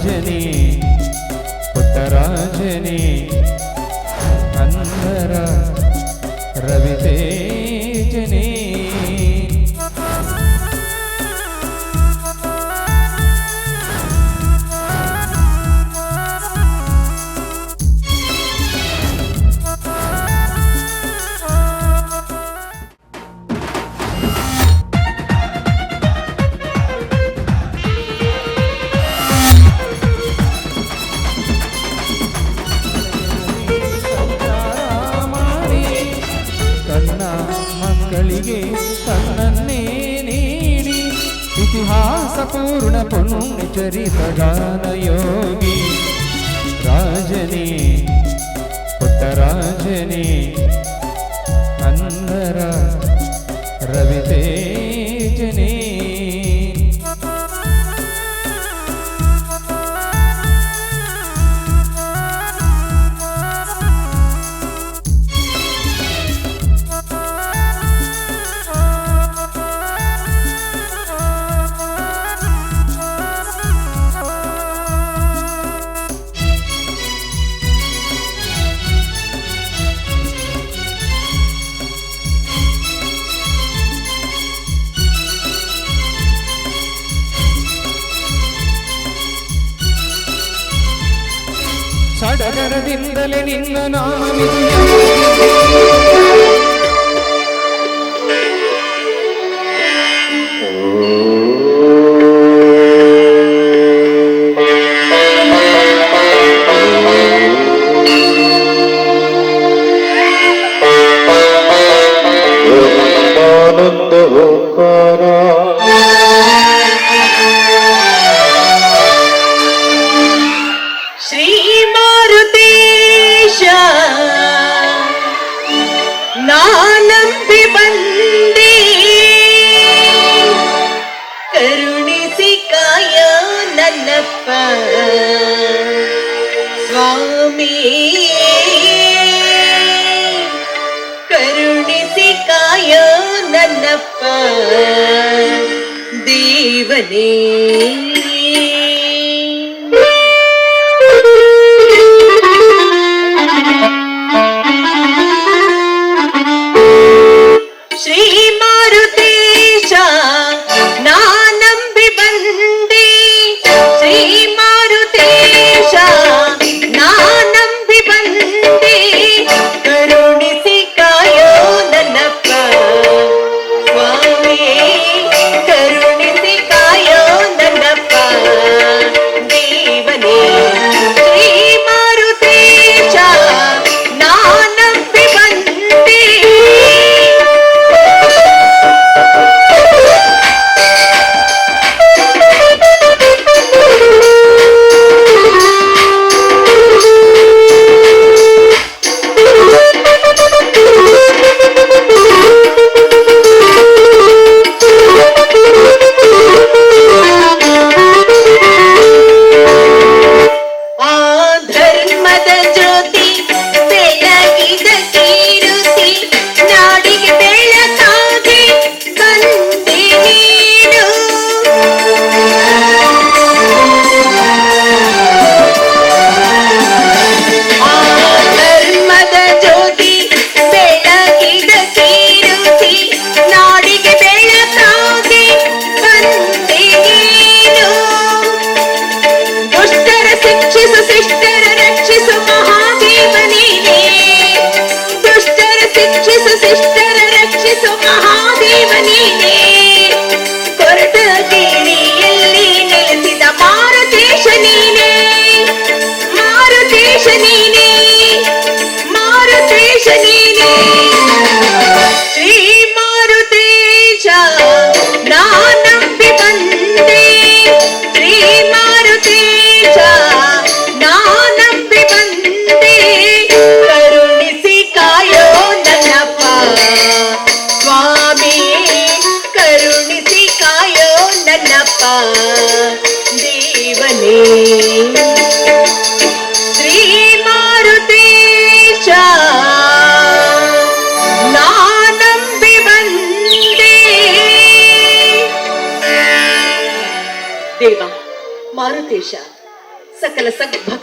राजनी पुट्ट राजनी। ഭജനേ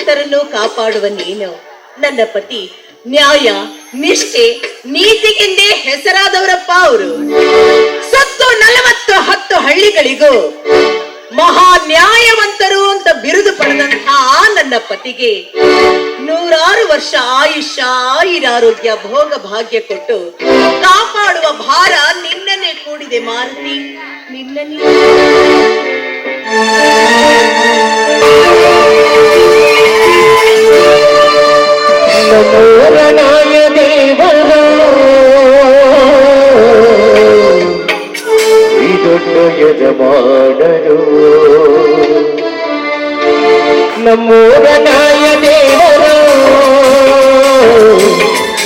ಸದ್ಭಕ್ತರನ್ನು ಕಾಪಾಡುವ ನೀನು. ನನ್ನ ಪತಿ, ನ್ಯಾಯ, ನಿಷ್ಠೆ ನೀತಿಗೆಂದೇ ಹೆಸರಾದವರಪ್ಪ ಅವರು. ಸತ್ತು ನಲವತ್ತು ಹತ್ತು ಹಳ್ಳಿಗಳಿಗೂ ಮಹಾ ನ್ಯಾಯವಂತರು ಅಂತ ಬಿರುದು ಪಡೆದಂತಹ ನನ್ನ ಪತಿಗೆ ನೂರಾರು ವರ್ಷ ಆಯುಷ್ಯ ಆಯುರಾರೋಗ್ಯ, ಭೋಗ ಭಾಗ್ಯ ಕೊಟ್ಟು ಕಾಪಾಡುವ ಭಾರ ನಿನ್ನನ್ನೇ ಕೂಡಿದೆ ಮಾರುತಿ. ನಿನ್ನನ್ನೇ. ನಮೋರನಾಯ ದೇವರ ಈ ದೊಡ್ಡ ಯಜಮಾನರು ನಮ್ಮೂರನಾಯ ದೇವರ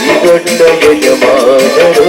ಈ ದೊಡ್ಡ ಯಜಮಾನರು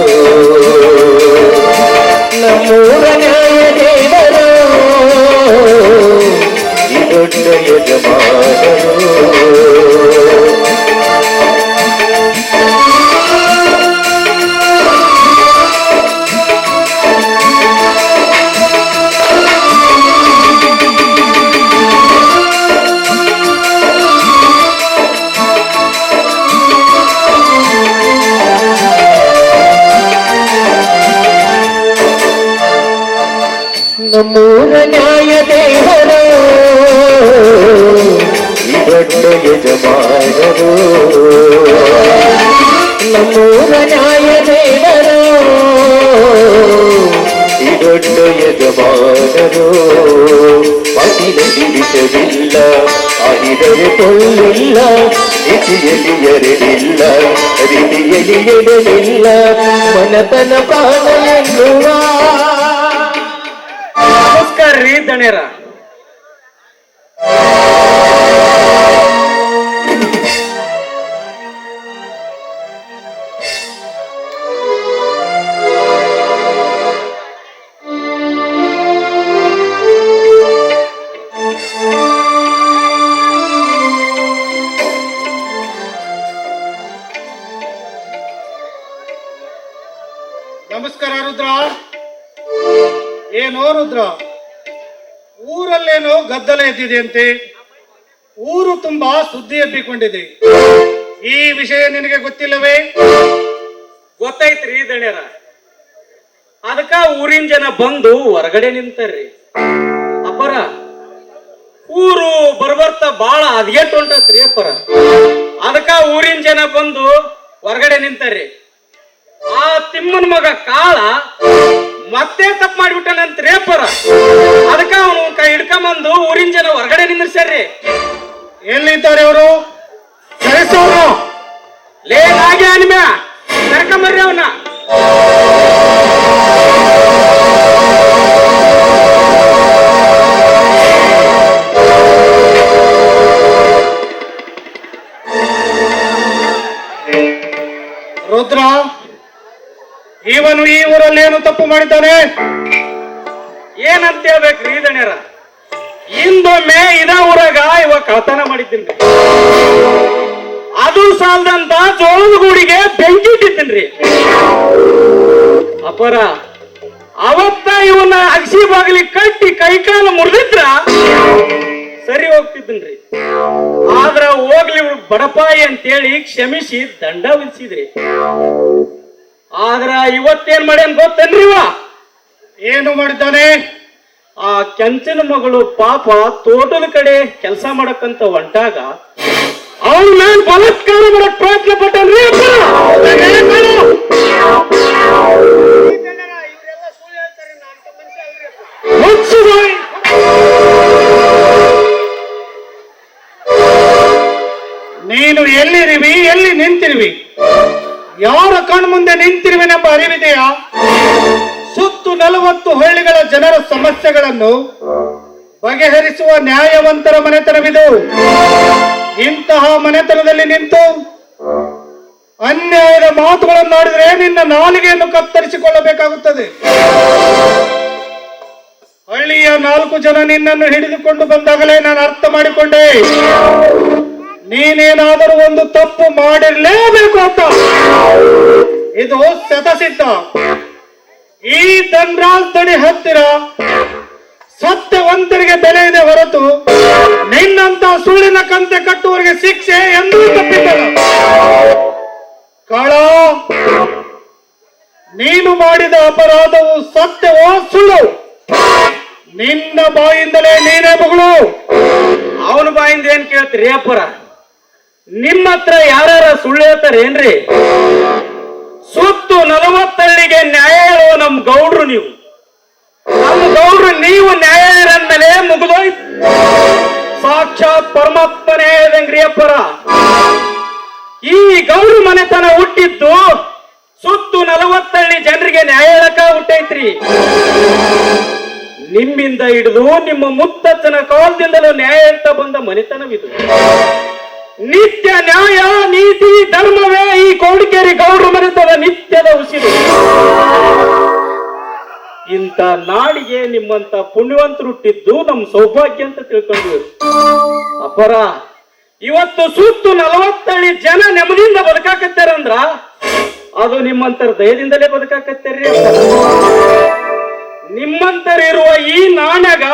ಆಡಿದರೆ ಕೊಳ್ಳಿಲ್ಲ ರುಚಿಯಲ್ಲಿ ಎರಡಿಲ್ಲ ರೀತಿಯಲ್ಲಿ ಎಡಲಿಲ್ಲ ಮನತನ ಪ್ರಾಣ ಎನ್ನುವ ನಮಸ್ಕಾರ ರೀ ದಣ್ಯರ ಎದ್ದಿದೆಯಂತೆ ಊರು ತುಂಬಾ ಸುದ್ದಿ ಎಬ್ಬಿಕೊಂಡಿದೆ. ಈ ವಿಷಯ ನಿನಗೆ ಗೊತ್ತಿಲ್ಲವೇ? ಗೊತ್ತೈತ್ರಿ ದಣ್ಯರ. ಅದಕ್ಕ ಊರಿನ ಜನ ಬಂದು ಹೊರಗಡೆ ನಿಂತಾರ್ರಿ. ಅಪ್ಪರ, ಊರು ಬರ್ಬರ್ತ ಬಾಳ ಅದ್ಗೆಟ್ ಹೊಂಟತ್ರಿ ಅಪ್ಪರ. ಅದಕ್ಕ ಊರಿನ ಜನ ಬಂದು ಹೊರಗಡೆ ನಿಂತಾರ್ರಿ. ಆ ತಿಮ್ಮನ ಮಗ ಕಾಳ ಮತ್ತೆ ತಪ್ಪು ಮಾಡಿಬಿಟ್ಟನಂತ ರೇಪರ ಅದಕ್ಕ ಅವನು ಕೈ ಹಿಡ್ಕೊಂಬಂದು ಊರಿನ ಜನ ಹೊರಗಡೆ ನಿಂದಿರ್ಸ್ಯಾರ್ರಿ. ಎಲ್ಲಿದ್ದಾರೆ ಅವರು ಕರೆಸೋರು ಲೇ ನಾಗೆ ಅನಿಮ್ಯಾ ಕರ್ಕೊಂಬರ್ರಿ ಅವನ್ನ ಇವನು ಈ ಊರಲ್ಲಿ ಏನು ತಪ್ಪು ಮಾಡಿದ್ದಾನೆ? ಏನಂತ ಹೇಳ್ಬೇಕ್ರಿ ದಣ್ಯರ ಇಂದೊಮ್ಮೆ ಇದ ಊರಾಗ ಇವ ಕಳ್ತನ ಮಾಡಿದ್ದೀನಿ ಅದು ಸಾಲದಂತ ಜೋಳದ ಗೂಡಿಗೆ ಬೆಂಕಿ ಇಟ್ಟಿದ್ದೀನಿ ಅಪರ, ಅವತ್ತ ಇವನ್ನ ಅಗಸಿ ಬಾಗಿಲಿ ಕಟ್ಟಿ ಕೈಕಾಲು ಮುರಿದಿದ್ರ ಸರಿ ಹೋಗ್ತಿದ್ದೀನ್ರಿ. ಆದ್ರ ಹೋಗ್ಲಿ ಬಡಪಾಯಿ ಅಂತೇಳಿ ಕ್ಷಮಿಸಿ ದಂಡ ವಿಧಿಸಿದ್ರಿ. ಆದ್ರ ಇವತ್ತೇನ್ ಮಾಡ್ಯಾನ್ ಗೊತ್ತೇನ್ರಿ ಇವ? ಏನು ಮಾಡಿದ್ದಾನೆ? ಆ ಕೆಂಚನ ಮಗಳು ಪಾಪ ತೋಟದ ಕಡೆ ಕೆಲಸ ಮಾಡಕ್ಕಂತ ಹೊಂಟಾಗ ಅವನ ಮೇಲೆ ಬಲಾತ್ಕಾರ ಮಾಡಕ್ ಪ್ರಯತ್ನ ಪಟ್ಟನ್ರಿ. ನೀನು ಎಲ್ಲಿರಿವಿ ಎಲ್ಲಿ ನಿಂತಿರುವಿ ಯಾರ ಕಣ್ಮುಂದೆ ನಿಂತಿರುವೆನೆಂಬ ಅರಿವಿದೆಯಾ? ಸುತ್ತು ನಲವತ್ತು ಹಳ್ಳಿಗಳ ಜನರ ಸಮಸ್ಯೆಗಳನ್ನು ಬಗೆಹರಿಸುವ ನ್ಯಾಯವಂತರ ಮನೆತನವಿದು. ಇಂತಹ ಮನೆತನದಲ್ಲಿ ನಿಂತು ಅನ್ಯಾಯದ ಮಾತುಗಳನ್ನಾಡಿದ್ರೆ ನಿನ್ನ ನಾಲಿಗೆಯನ್ನು ಕತ್ತರಿಸಿಕೊಳ್ಳಬೇಕಾಗುತ್ತದೆ. ಹಳ್ಳಿಯ ನಾಲ್ಕು ಜನ ನಿನ್ನನ್ನು ಹಿಡಿದುಕೊಂಡು ಬಂದಾಗಲೇ ನಾನು ಅರ್ಥ ಮಾಡಿಕೊಂಡೆ. ನೀನೇನಾದರೂ ಒಂದು ತಪ್ಪು ಮಾಡಿರ್ಲೇಬೇಕು ಅಂತ. ಇದು ಸತಸಿದ್ಧ ಈ ಧನ್ರಾಜ್ ದಣಿ ಹತ್ತಿರ ಸತ್ಯವಂತರಿಗೆ ಬೆಲೆ ಇದೆ ಹೊರತು ನಿನ್ನಂತ ಸುಳ್ಳಿನ ಕಂತೆ ಕಟ್ಟುವವರಿಗೆ ಶಿಕ್ಷೆ ಎಂದು ಕಾಳ, ನೀನು ಮಾಡಿದ ಅಪರಾಧವು ಸತ್ಯವೋ ಸುಳ್ಳು? ನಿನ್ನ ಬಾಯಿಂದಲೇ ನೀನೇ ಮಗಳು ಅವನ ಬಾಯಿಂದ ಏನ್ ಕೇಳ್ತೀರಿ ಅಪ್ಪರ ನಿಮ್ಮ ಹತ್ರ ಯಾರ್ಯಾರ ಸುಳ್ಳು ಹೇಳ್ತಾರೆ ಏನ್ರಿ? ಸುತ್ತು ನಲವತ್ತಳ್ಳಿಗೆ ನ್ಯಾಯ ಹೇಳೋ ನಮ್ ಗೌಡ್ರು ನೀವು. ನಮ್ಮ ಗೌಡ್ರು ನೀವು ನ್ಯಾಯ ಹೇಳಂದ್ಮೇಲೆ ಮುಗಿದೋಯ್ತು. ಸಾಕ್ಷಾತ್ ಪರಮಾತ್ಮನೇ ವೆಂಗ್ರಿಯಪ್ಪರ ಈ ಗೌಡ್ರು ಮನೆತನ ಹುಟ್ಟಿದ್ದು ಸುತ್ತು ನಲವತ್ತಳ್ಳಿ ಜನರಿಗೆ ನ್ಯಾಯ ಹೇಳಕ ಹುಟ್ಟೈತ್ರಿ. ನಿಮ್ಮಿಂದ ಹಿಡಿದು ನಿಮ್ಮ ಮುತ್ತಚ್ಚನ ಕಾಲದಿಂದಲೂ ನ್ಯಾಯ ಹೇಳ್ತಾ ಬಂದ ಮನೆತನವಿದು. ನಿತ್ಯ ನ್ಯಾಯ, ನೀತಿ, ಧರ್ಮವೇ ಈ ಕೋಡಿಕೇರಿ ಗೌಡ್ರ ಮನೆತನ ನಿತ್ಯದ ಉಸಿರು. ಇಂಥ ನಾಡಿಗೆ ನಿಮ್ಮಂತ ಪುಣ್ಯವಂತರು ಹುಟ್ಟಿದ್ದು ನಮ್ ಸೌಭಾಗ್ಯ ಅಂತ ತಿಳ್ಕೊಂಡ್ವಿ. ಅಪರ, ಇವತ್ತು ಸುತ್ತು ನಲವತ್ತಳಿ ಜನ ನೆಮ್ಮದಿಯಿಂದ ಬದುಕಾಕತ್ತಾರಂದ್ರ ಅದು ನಿಮ್ಮಂತರ ದಯದಿಂದಲೇ ಬದುಕಾಕತ್ತಾರ್ರಿ ಅಪ್ಪರ. ನಿಮ್ಮಂತರಿರುವ ಈ ನಾಣ್ಯಾಗ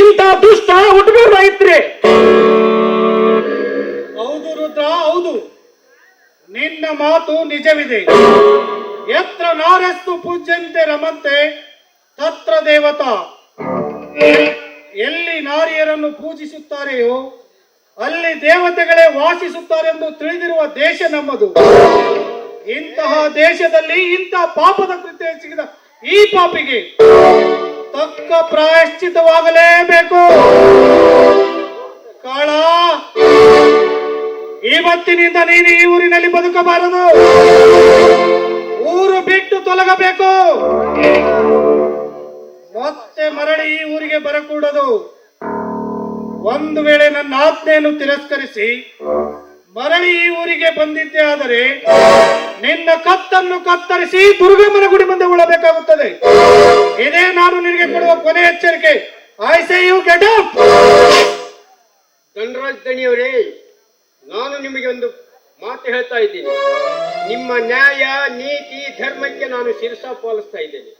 ಇಂಥ ದುಷ್ಟ ಹುಟ್ಟಬೇಕಾಯ್ತ್ರಿ ಹೌದು ರುದ್ರ, ಹೌದು. ನಿನ್ನ ಮಾತು ನಿಜವಿದೆ. ಎತ್ರ ನಾರೆಸ್ತು ಪೂಜ್ಯಂತೆ ರಮಂತೆ, ತತ್ರ ದೇವತಾ. ಎಲ್ಲಿ ನಾರಿಯರನ್ನು ಪೂಜಿಸುತ್ತಾರೆಯೋ, ಅಲ್ಲಿ ದೇವತೆಗಳೇ ವಾಸಿಸುತ್ತಾರೆಂದು ತಿಳಿದಿರುವ ದೇಶ ನಮ್ಮದು. ಇಂತಹ ದೇಶದಲ್ಲಿ ಇಂತಹ ಪಾಪದ ಕೃತ್ಯ ಸಿಗಿದ ಈ ಪಾಪಿಗೆ ತಕ್ಕ ಪ್ರಾಯಶ್ಚಿತವಾಗಲೇಬೇಕು. ಇವತ್ತಿನಿಂದ ನೀನು ಈ ಊರಿನಲ್ಲಿ ಬದುಕಬಾರದು. ಊರು ಬಿಟ್ಟು ತೊಲಗಬೇಕು. ಮತ್ತೆ ಮರಳಿ ಈ ಊರಿಗೆ ಬರಕೂಡದು. ಒಂದು ವೇಳೆ ನನ್ನ ಆಜ್ಞೆಯನ್ನು ತಿರಸ್ಕರಿಸಿ ಮರಳಿ ಈ ಊರಿಗೆ ಬಂದಿದ್ದೆ ಆದರೆ ನಿನ್ನ ಕತ್ತನ್ನು ಕತ್ತರಿಸಿ ದುರ್ಗಮ್ಮನ ಗುಡಿ ಮುಂದೆ ಉಳಬೇಕಾಗುತ್ತದೆ ಇದೇ ನಾನು ನಿನಗೆ ಕೊಡುವ ಕೊನೆ ಎಚ್ಚರಿಕೆ. ಐ ಯು ಗೆಟ್ ಅಪ್ ದಣಿಯವರೇ ನಾನು ನಿಮಗೆ ಒಂದು ಮಾತು ಹೇಳ್ತಾ ಇದ್ದೀನಿ. ನಿಮ್ಮ ನ್ಯಾಯ, ನೀತಿ, ಧರ್ಮಕ್ಕೆ ನಾನು ಶಿರಸ ಪಾಲಿಸ್ತಾ ಇದ್ದೇನೆ.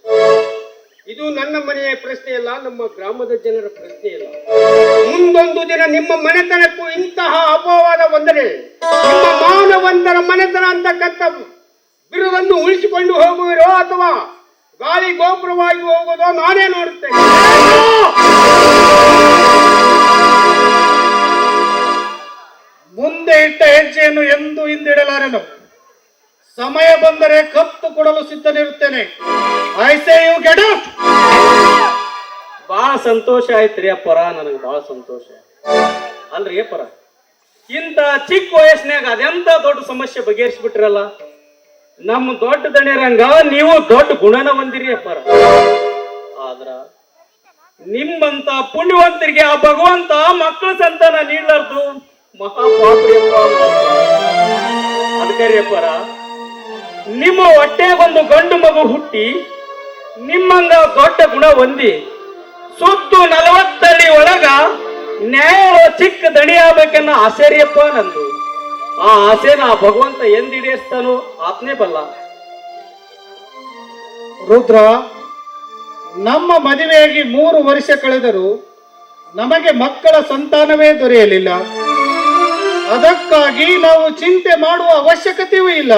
ಇದು ನನ್ನ ಮನೆಯ ಪ್ರಶ್ನೆ ಅಲ್ಲ, ನಮ್ಮ ಗ್ರಾಮದ ಜನರ ಪ್ರಶ್ನೆ ಇಲ್ಲ ಮುಂದೊಂದು ದಿನ ನಿಮ್ಮ ಮನೆತನಕ್ಕೂ ಇಂತಹ ಅಪವಾದ ಬಂದರೆ, ನಿಮ್ಮ ಮಾನವಂತರ ಮನೆತನ ಅಂತಕ್ಕಂಥ ಬಿರುವನ್ನು ಉಳಿಸಿಕೊಂಡು ಹೋಗುವಿರೋ ಅಥವಾ ಗಾಳಿ ಗೋಪುರವಾಗಿ ಹೋಗೋದೋ ನಾನೇ ನೋಡುತ್ತೇನೆ. ಮುಂದೆ ಇಟ್ಟ ಹೆಜ್ಜೆಯನ್ನು ಎಂದೂ ಹಿಂದಿಡಲಾರೆನು ಸಮಯ ಬಂದರೆ ಕತ್ತು ಕೊಡಲು ಸಿದ್ಧನಿರುತ್ತೇನೆ. ಯು ಗೆಟ್ ಔಟ್ ಬಹಳ ಸಂತೋಷ ಆಯ್ತ್ರಿ ಅಪ್ಪರ ನನಗೆ ಬಹಳ ಸಂತೋಷ. ಅಲ್ರಿ ಅಪ್ಪರ ಇಂಥ ಚಿಕ್ಕ ವಯಸ್ಸಿನಾಗ ಅದೆಂತ ದೊಡ್ಡ ಸಮಸ್ಯೆ ಬಗೆಹರಿಸ್ಬಿಟ್ರಲ್ಲ? ನಮ್ಮ ದೊಡ್ಡ ದಣಿರಂಗ ನೀವು ದೊಡ್ಡ ಗುಣನ ಹೊಂದಿರಿ ಅಪ್ಪರ ಆದ್ರ ನಿಮ್ಮಂತ ಪುಣ್ಯವಂತರಿಗೆ ಆ ಭಗವಂತ ಮಕ್ಕಳ ಸಂತಾನ ನೀಡಲಾರ್ದು. ಮಹಾಪಾಪ್ರಿ ನಿಮ್ಮ ಹೊಟ್ಟೆ ಒಂದು ಗಂಡು ಮಗು ಹುಟ್ಟಿ, ನಿಮ್ಮಂಗ ದೊಡ್ಡ ಗುಣ ಹೊಂದಿ, ಸುತ್ತು ನಲವತ್ತಡಿ ಒಳಗ ನ್ಯಾಯ ಚಿಕ್ಕ ದಣಿ ಆಸೆ ರೀಪ್ಪ ನಂದು. ಆ ಆಸೆನ ಭಗವಂತ ಎಂದ್ ಈಡೇರಿಸ್ತಾನೋ ಆತ್ನೇ ಬಲ್ಲ. ರುದ್ರ, ನಮ್ಮ ಮದುವೆಯಾಗಿ ಮೂರು ವರ್ಷ ಕಳೆದರೂ ನಮಗೆ ಮಕ್ಕಳ ಸಂತಾನವೇ ದೊರೆಯಲಿಲ್ಲ. ಅದಕ್ಕಾಗಿ ನಾವು ಚಿಂತೆ ಮಾಡುವ ಅವಶ್ಯಕತೆಯೂ ಇಲ್ಲ.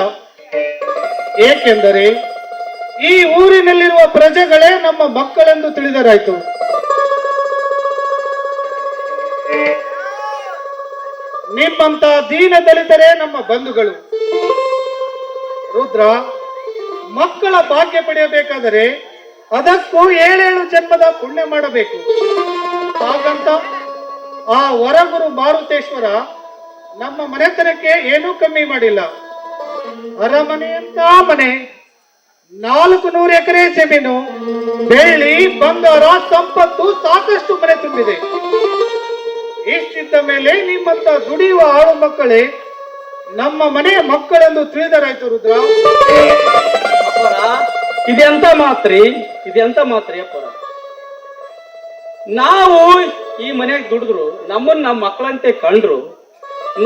ಏಕೆಂದರೆ ಈ ಊರಿನಲ್ಲಿರುವ ಪ್ರಜೆಗಳೇ ನಮ್ಮ ಮಕ್ಕಳೆಂದು ತಿಳಿದರಾಯ್ತು. ನಿಮ್ಮಂತ ದೀನ ದಲಿತರೇ ನಮ್ಮ ಬಂಧುಗಳು. ರುದ್ರ, ಮಕ್ಕಳ ಭಾಗ್ಯ ಪಡೆಯಬೇಕಾದರೆ ಅದಕ್ಕೂ ಏಳೇಳು ಜನ್ಮದ ಪುಣ್ಯ ಮಾಡಬೇಕು. ಹಾಗಂತ ಆ ವರಗುರು ಮಾರುತೇಶ್ವರ ನಮ್ಮ ಮನೆತನಕ್ಕೆ ಏನೂ ಕಮ್ಮಿ ಮಾಡಿಲ್ಲ. ಅರಮನೆ ಅಂತ ಮನೆ, ನಾಲ್ಕು ನೂರು ಎಕರೆ ಜಮೀನು, ಬೆಳ್ಳಿ, ಬಂಗಾರ, ಸಂಪತ್ತು ಸಾಕಷ್ಟು ಮನೆ ತುಂಬಿದೆ. ಇಷ್ಟಿದ್ದ ಮೇಲೆ ನಿಮ್ಮಂತ ದುಡಿಯುವ ಆಳು ಮಕ್ಕಳೇ, ನಮ್ಮ ಮನೆಯ ಮಕ್ಕಳೆಂದು ತಿಳಿದರಾಯ್ತು ರುದ್ರ. ಇದೆಂತ ಮಾತ್ರಿ ಇದೆಂತ ಮಾತ್ರಿ ಅಪ್ಪರ? ನಾವು ಈ ಮನೆಗೆ ದುಡಿದ್ರು, ನಮ್ಮನ್ನ ನಮ್ಮ ಮಕ್ಕಳಂತೆ ಕಂಡ್ರು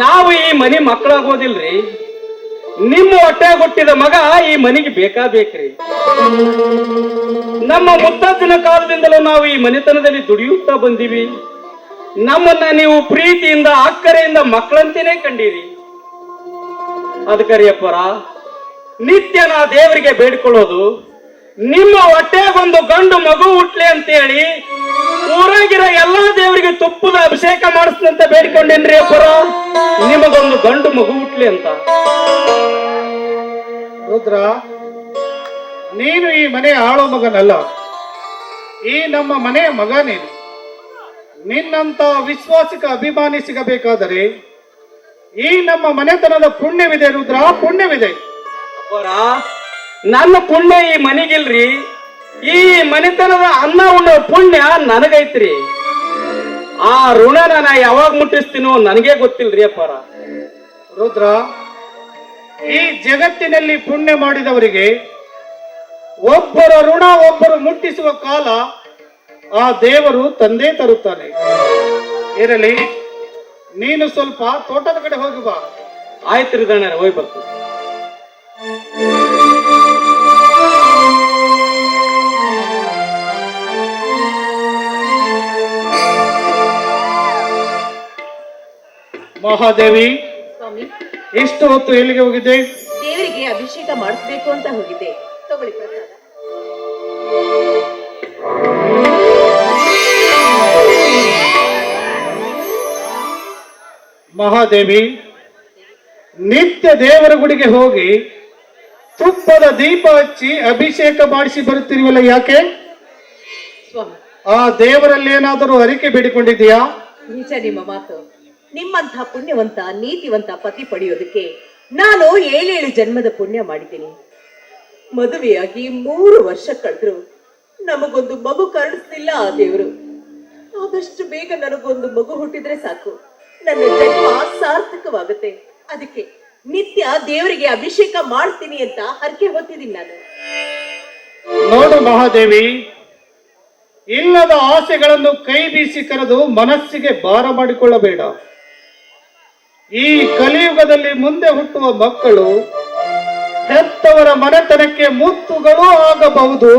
ನಾವು ಈ ಮನೆ ಮಕ್ಕಳಾಗೋದಿಲ್ರಿ. ನಿಮ್ಮ ಹೊಟ್ಟೆ ಹುಟ್ಟಿದ ಮಗ ಈ ಮನೆಗೆ ಬೇಕಾ ಬೇಕ್ರಿ ನಮ್ಮ ಮುತ್ತಜ್ಜನ ಕಾಲದಿಂದಲೂ ನಾವು ಈ ಮನೆತನದಲ್ಲಿ ದುಡಿಯುತ್ತಾ ಬಂದೀವಿ. ನಮ್ಮನ್ನ ನೀವು ಪ್ರೀತಿಯಿಂದ, ಅಕ್ಕರೆಯಿಂದ ಮಕ್ಕಳಂತೆಯೇ ಕಂಡೀರಿ. ಅದಕ್ಕರಿಯಪ್ಪರ ನಿತ್ಯ ನಾ ದೇವರಿಗೆ ಬೇಡಿಕೊಳ್ಳೋದು. ನಿಮ್ಮ ಹೊಟ್ಟೆಗೊಂದು ಗಂಡು ಮಗು ಹುಟ್ಲಿ ಅಂತೇಳಿ ಊರಾಗಿರೋ ಎಲ್ಲಾ ದೇವರಿಗೆ ತುಪ್ಪದ ಅಭಿಷೇಕ ಮಾಡಿಸ್ತಂತ ಬೇಡಿಕೊಂಡೇನ್ರಿ ಅಪ್ಪರ? ನಿಮಗೊಂದು ಗಂಡು ಮಗು ಹುಟ್ಲಿ ಅಂತ. ರುದ್ರ ನೀನು ಈ ಮನೆ ಆಳೋ ಮಗನಲ್ಲ. ಈ ನಮ್ಮ ಮನೆಯ ಮಗ ನೀನು. ನಿನ್ನಂತ ವಿಶ್ವಾಸಿಕ ಅಭಿಮಾನಿ ಸಿಗಬೇಕಾದರೆ ಈ ನಮ್ಮ ಮನೆತನದ ಪುಣ್ಯವಿದೆ ರುದ್ರ ಪುಣ್ಯವಿದೆ. ಅಪ್ಪರ ನನ್ನ ಪುಣ್ಯ ಈ ಮನೆಗಿಲ್ರಿ. ಈ ಮನೆತನದ ಅನ್ನ ಉಣ್ಣೋ ಪುಣ್ಯ ನನಗೈತ್ರಿ. ಆ ಋಣನ ನಾ ಯಾವಾಗ ಮುಟ್ಟಿಸ್ತೀನೋ ನನಗೆ ಗೊತ್ತಿಲ್ರಿ ಅಪ್ಪಾರ. ರುದ್ರ ಈ ಜಗತ್ತಿನಲ್ಲಿ ಪುಣ್ಯ ಮಾಡಿದವರಿಗೆ ಒಬ್ಬರ ಋಣ ಒಬ್ಬರು ಮುಟ್ಟಿಸುವ ಕಾಲ ಆ ದೇವರು ತಂದೆ ತರುತ್ತಾನೆ. ಇರಲಿ ನೀನು ಸ್ವಲ್ಪ ತೋಟದ ಕಡೆ ಹೋಗಿ ಬಾ. ಆಯ್ತು ಹೋಗಿ ಬರ್ತೀನಿ. ಮಹಾದೇವಿ ಸ್ವಾಮಿ. ಎಷ್ಟು ಹೊತ್ತು ಎಲ್ಲಿಗೆ ಹೋಗಿದ್ದೆ? ದೇವರಿಗೆ ಅಭಿಷೇಕ ಮಾಡಿಸ್ಬೇಕು ಅಂತ ಹೋಗಿದ್ದೆ. ತಗೊಳ್ಳಿ ಪ್ರಸಾದ. ಮಹಾದೇವಿ ನಿತ್ಯ ದೇವರ ಗುಡಿಗೆ ಹೋಗಿ ತುಪ್ಪದ ದೀಪ ಹಚ್ಚಿ ಅಭಿಷೇಕ ಮಾಡಿಸಿ ಬರುತ್ತಿರುವಲ್ಲ ಯಾಕೆ? ಸ್ವಾಮಿ. ಆ ದೇವರಲ್ಲಿ ಏನಾದರೂ ಅರಿಕೆ ಬೇಡಿಕೊಂಡಿದೆಯಾ ನಿಜ ನಿಮ್ಮ ಮಾತು. ನಿಮ್ಮಂಥ ಪುಣ್ಯವಂತ, ನೀತಿವಂತ ಪತಿ ಪಡೆಯೋದಕ್ಕೆ ನಾನು ಏಳೇಳು ಜನ್ಮದ ಪುಣ್ಯ ಮಾಡಿದ್ದೀನಿ. ಮದುವೆಯಾಗಿ ಮೂರು ವರ್ಷ ಕಳೆದ್ರು. ನಮಗೊಂದು ಮಗು ಕರುಣಿಸ್ಲಿಲ್ಲ ಆ ದೇವರು. ಆದಷ್ಟು ಬೇಗ ನನಗೊಂದು ಮಗು ಹುಟ್ಟಿದ್ರೆ ಸಾಕು. ನನ್ನ ಜನ್ಮ ಸಾರ್ಥಕವಾಗುತ್ತೆ. ಅದಕ್ಕೆ ನಿತ್ಯ ದೇವರಿಗೆ ಅಭಿಷೇಕ ಮಾಡ್ತೀನಿ ಅಂತ ಹರಕೆ ಹೊತ್ತಿದ್ದೀನಿ ನಾನು. ನೋಡು ಮಹಾದೇವಿ, ಇಲ್ಲದ ಆಸೆಗಳನ್ನು ಕೈ ಬೀಸಿ ಕರೆದು ಮನಸ್ಸಿಗೆ ಭಾರ ಮಾಡಿಕೊಳ್ಳಬೇಡ. ಈ ಕಲಿಯುಗದಲ್ಲಿ ಮುಂದೆ ಹುಟ್ಟುವ ಮಕ್ಕಳು ಹೆತ್ತವರ ಮನೆತನಕ್ಕೆ ಮುತ್ತುಗಳು ಆಗಬಹುದು,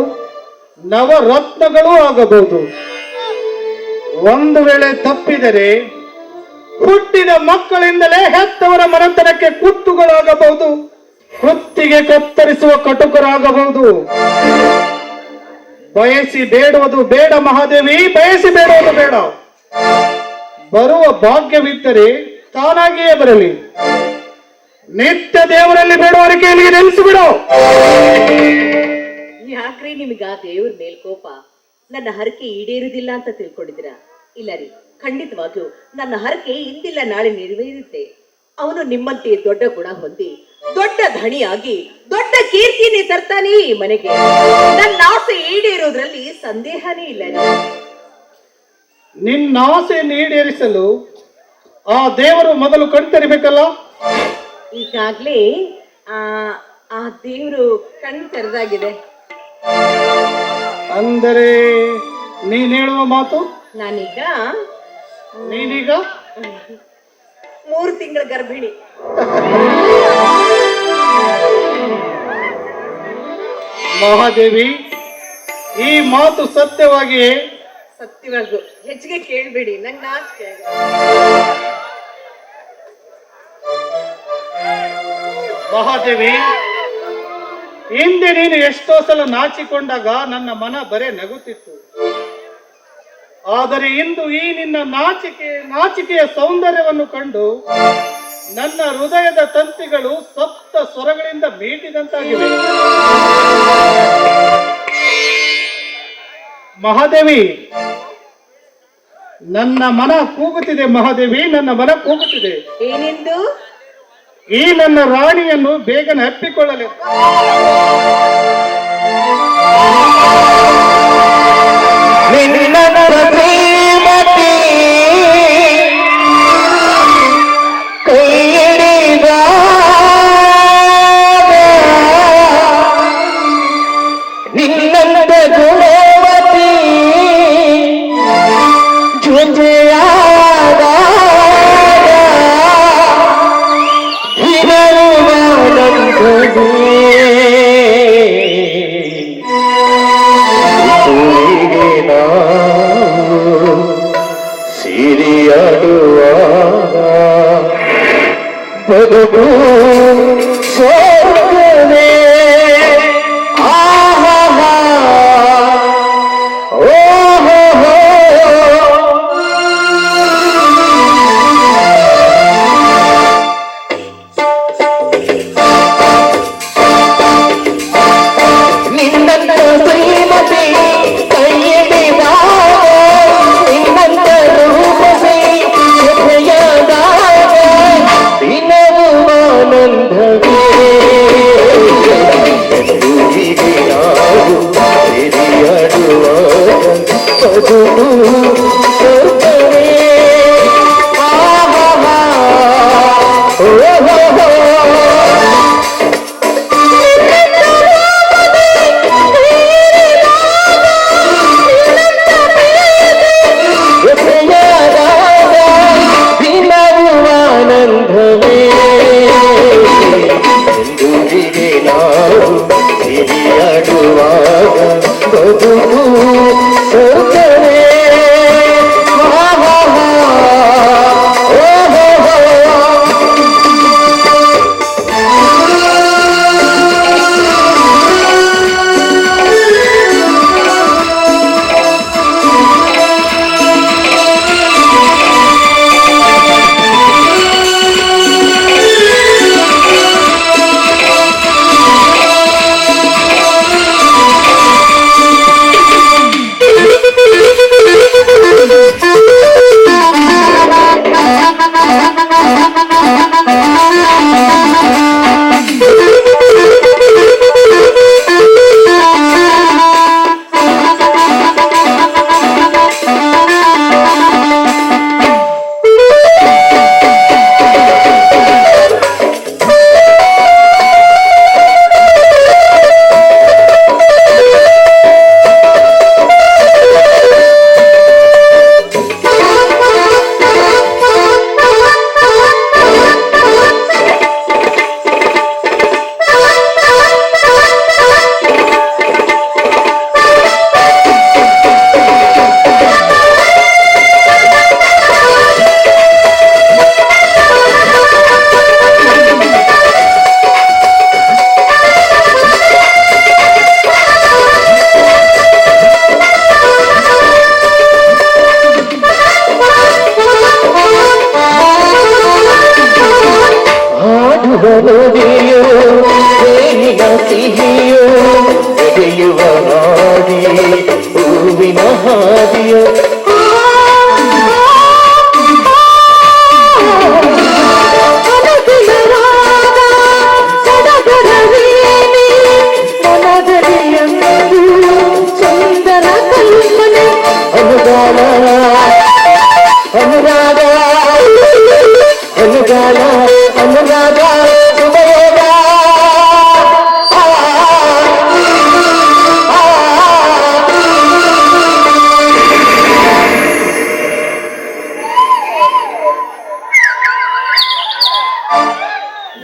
ನವರತ್ನಗಳೂ ಆಗಬಹುದು. ಒಂದು ವೇಳೆ ತಪ್ಪಿದರೆ ಹುಟ್ಟಿದ ಮಕ್ಕಳಿಂದಲೇ ಹೆತ್ತವರ ಮನೆತನಕ್ಕೆ ಕುತ್ತುಗಳಾಗಬಹುದು, ಕುತ್ತಿಗೆ ಕತ್ತರಿಸುವ ಕಟುಕರಾಗಬಹುದು. ಬಯಸಿ ಬೇಡುವುದು ಬೇಡ ಮಹಾದೇವಿ, ಬಯಸಿ ಬೇಡುವುದು ಬೇಡ. ಬರುವ ಭಾಗ್ಯವಿದ್ದರೆ ತಾನಾಗಿಯೇ ಬರಲಿ. ನಿತ್ಯ ದೇವರಲ್ಲಿ ಬೇಡುವವರಿಗೆ ಇಲ್ಲಿಗೆ ಬಿಡು. ಯಾಕ್ರಿ ನಿಮ್ಗ ಆ ದೇವ್ರ ಮೇಲ್ಕೋಪ. ನನ್ನ ಹರಕೆ ಈಡೇರುದಿಲ್ಲ ಅಂತ ತಿಳ್ಕೊಂಡಿದ್ದೀರಾ? ಇಲ್ಲ ರೀ ಖಂಡಿತವಾಗ್ಲು ನನ್ನ ಹರಕೆ ಇಂದಿಲ್ಲ ನಾಳೆ ನೆರವೇರುತ್ತೆ. ಅವನು ನಿಮ್ಮಂತೆ ದೊಡ್ಡ ಗುಣ ಹೊಂದಿ ದೊಡ್ಡ ಧಣಿಯಾಗಿ ದೊಡ್ಡ ಕೀರ್ತಿನೇ ತರ್ತಾನೆ ಈ ಮನೆಗೆ. ನನ್ನ ಆಸೆ ಈಡೇರೋದ್ರಲ್ಲಿ ಸಂದೇಹನೇ ಇಲ್ಲ ನಿನ್ನ ಆಸೆ ಈಡೇರಿಸಲು ಆ ದೇವರು ಮೊದಲು ಕಣ್ತರಿಬೇಕಲ್ಲ? ಈಗಾಗ್ಲೇ ಆ ಆ ದೇವರು ಕಣ್ ತೆರೆದಾಗಿದೆ. ಅಂದರೆ ನೀನ್ ಹೇಳುವ ಮಾತು? ನಾನೀಗ ನೀನೀಗ? ಮೂರು ತಿಂಗಳ ಗರ್ಭಿಣಿ. ಮಹಾದೇವಿ ಈ ಮಾತು ಸತ್ಯವಾಗಿ ಸತ್ಯವಾಗು. ಹೆಚ್ಚಿಗೆ ಕೇಳ್ಬೇಡಿ ನಂಗೆ ನಾಚಿಕೆ ಮಹಾದೇವಿ, ಹಿಂದೆ ನೀನು ಎಷ್ಟೋ ಸಲ ನಾಚಿಕೊಂಡಾಗ ನನ್ನ ಮನ ಬರೇ ನಗುತ್ತಿತ್ತು. ಆದರೆ ಇಂದು ಈ ನಿನ್ನ ನಾಚಿಕೆ, ನಾಚಿಕೆಯ ಸೌಂದರ್ಯವನ್ನು ಕಂಡು ನನ್ನ ಹೃದಯದ ತಂತಿಗಳು ಸಪ್ತ ಸ್ವರಗಳಿಂದ ಮೀಟಿದಂತಾಗಿವೆ ಮಹಾದೇವಿ, ನನ್ನ ಮನ ಕೂಗುತ್ತಿದೆ ಮಹಾದೇವಿ, ನನ್ನ ಮನ ಕೂಗುತ್ತಿದೆ. ಏನೆಂದು? ಈ ನನ್ನ ರಾಣಿಯನ್ನು ಬೇಗನೆ ಅಪ್ಪಿಕೊಳ್ಳಲಿ ನಿನ್ನ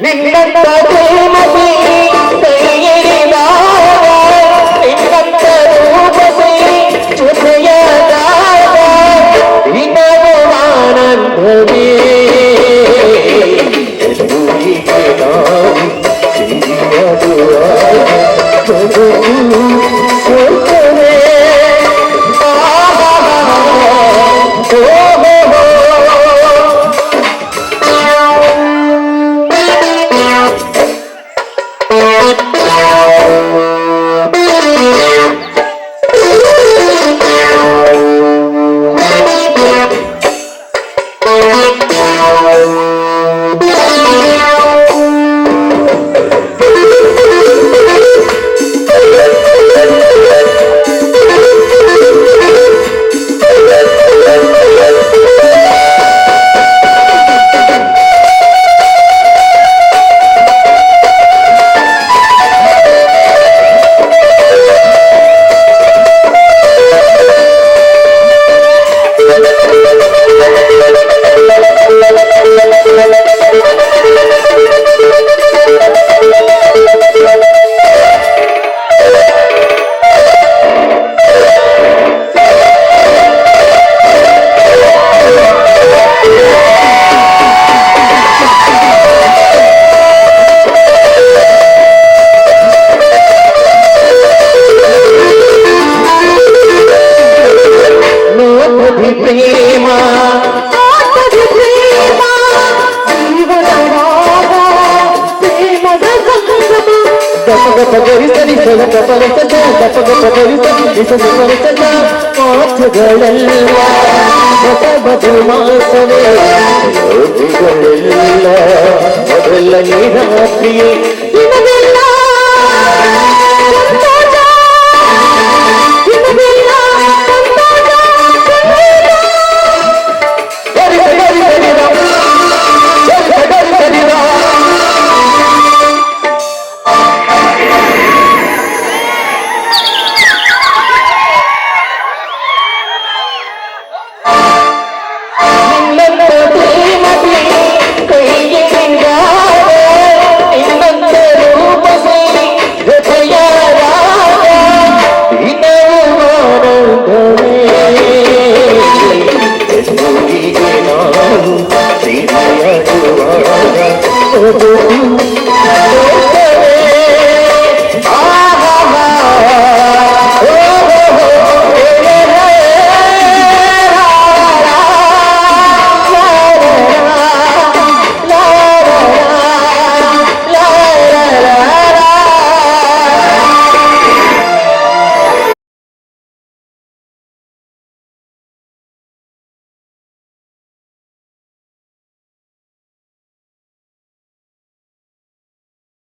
ನಿನ್ನಂತ ವರ್ಷದ ಮಾತುಗಳೆಲ್ಲ ಹೊಸ ಬದು ಮಾಸವೇ ಯೋಗಿಗಳೆಲ್ಲ ರಾತ್ರಿಯೇ